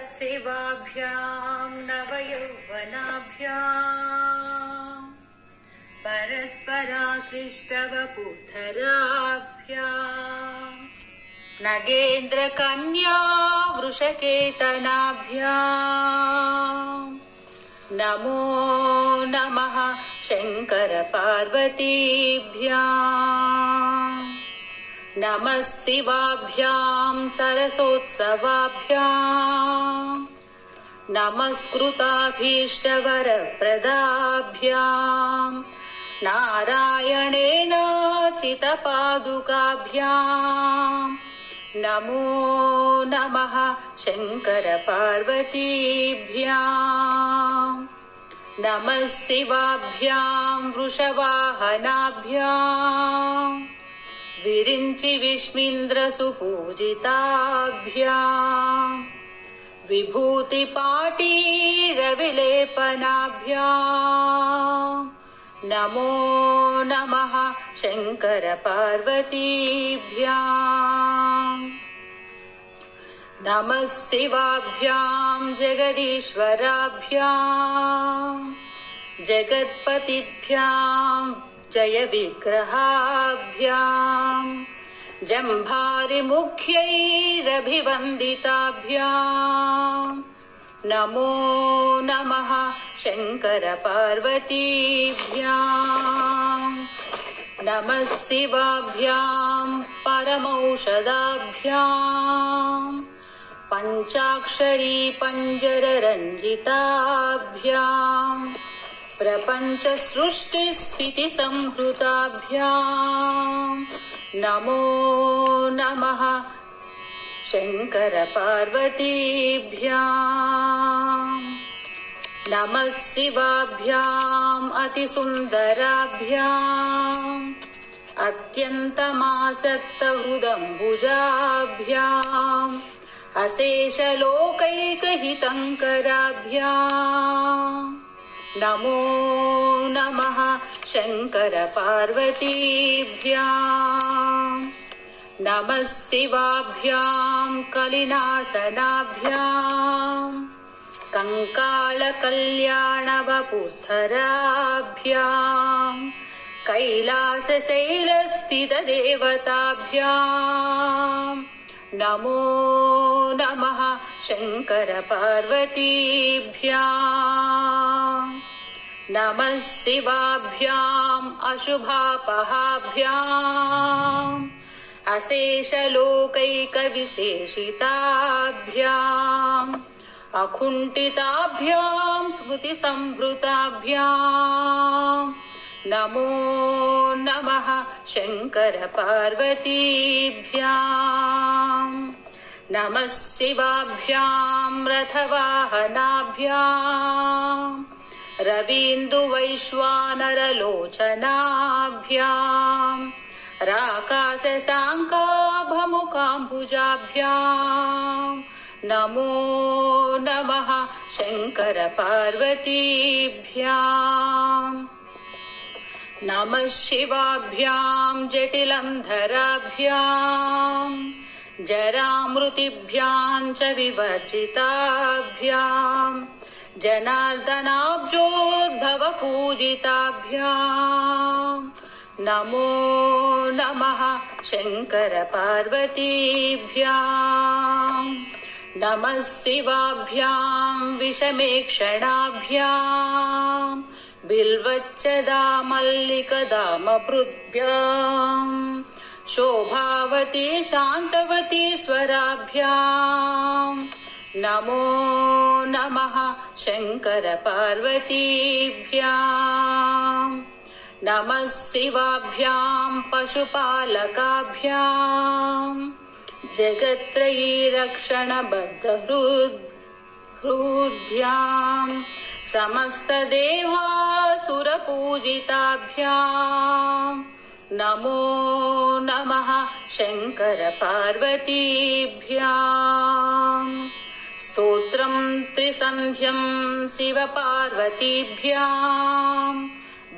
शिवाभ्यां नवयौवनाभ्याम् परस्पराश्लिष्टवपुधराभ्याम् नगेन्द्रकन्या वृषकेतनाभ्याम् नमो नमः शङ्करपार्वतीभ्याम् नमः शिवाभ्यां सरसोत्सवाभ्याम् नमस्कृताभीष्टवरप्रदाभ्याम् नारायणेनाचितपादुकाभ्याम् नमो नमः शङ्करपार्वतीभ्याम् नमः शिवाभ्यां वृषवाहनाभ्याम् विरिञ्चि विष्मिन्द्रसुपूजिताभ्याम् विभूतिपाटीरविलेपनाभ्याम् नमो नमः शङ्करपार्वतीभ्याम् नमः शिवाभ्यां जगदीश्वराभ्याम् जगत्पतिभ्यां जयविग्रहाभ्याम् जम्भारिमुख्यैरभिवन्दिताभ्याम् नमो नमः शङ्करपार्वतीभ्याम् नमः शिवाभ्यां परमौषधाभ्याम् पञ्चाक्षरी पञ्जररञ्जिताभ्याम् प्रपञ्चसृष्टिस्थितिसंहृताभ्याम्। नमो नमः शङ्करपार्वतीभ्याम्। नमः शिवाभ्याम् अतिसुन्दराभ्याम्। अत्यन्तमासक्तहृदम्बुजाभ्याम्। अशेषलोकैकहितङ्कराभ्याम्। नमो नमः शङ्करपार्वतीभ्याम् नमः शिवाभ्यां कलिनासनाभ्याम् कङ्कालकल्याणवपुद्धराभ्याम् कैलासशैलस्थितदेवताभ्याम् नमो नमः शङ्करपार्वतीभ्याम् नमः शिवाभ्याम् अशुभापहाभ्याम् अशेषलोकैकविशेषिताभ्याम् अकुण्ठिताभ्यां स्मृतिसम्भृताभ्याम् नमो नमः शङ्करपार्वतीभ्याम् नमः शिवाभ्यां रथवाहनाभ्याम् रवीन्दुवैश्वानरलोचनाभ्याम् राकाशशाङ्काभमुकाम्बुजाभ्याम् नमो नमः शङ्करपार्वतीभ्याम् नमः शिवाभ्यां जटिलन्धराभ्याम् जरामृतिभ्यां च विवर्जिताभ्याम् जनार्दनाब्जोद्भवपूजिताभ्याम् नमो नमः शङ्करपार्वतीभ्याम् नमः शिवाभ्यां विषमेक्षणाभ्याम् बिल्वच्चदामल्लिकदामभृद्भ्याम् शोभावती शान्तवती स्वराभ्याम्। नमो नमः शङ्करपार्वतीभ्याम्। नमः शिवाभ्यां पशुपालकाभ्याम्। जगत्त्रयी रक्षणबद्धहृद् हृद्भ्याम् समस्तदेवासुरपूजिताभ्याम् नमो नमः शङ्करपार्वतीभ्याम् स्तोत्रं त्रिसन्ध्यं शिवपार्वतीभ्याम्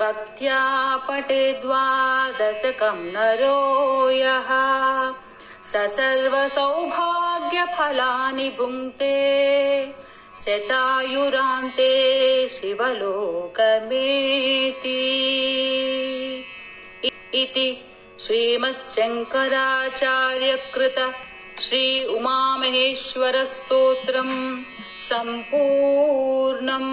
भक्त्या पटे द्वादशकं नरो यः। स सर्वसौभाग्य भोग्यफलानि भुङ्क्ते। शतायुरान्ते शिवलोकमेति। इति श्रीमच्छङ्कराचार्यकृत श्री उमामहेश्वरस्तोत्रम् सम्पूर्णम्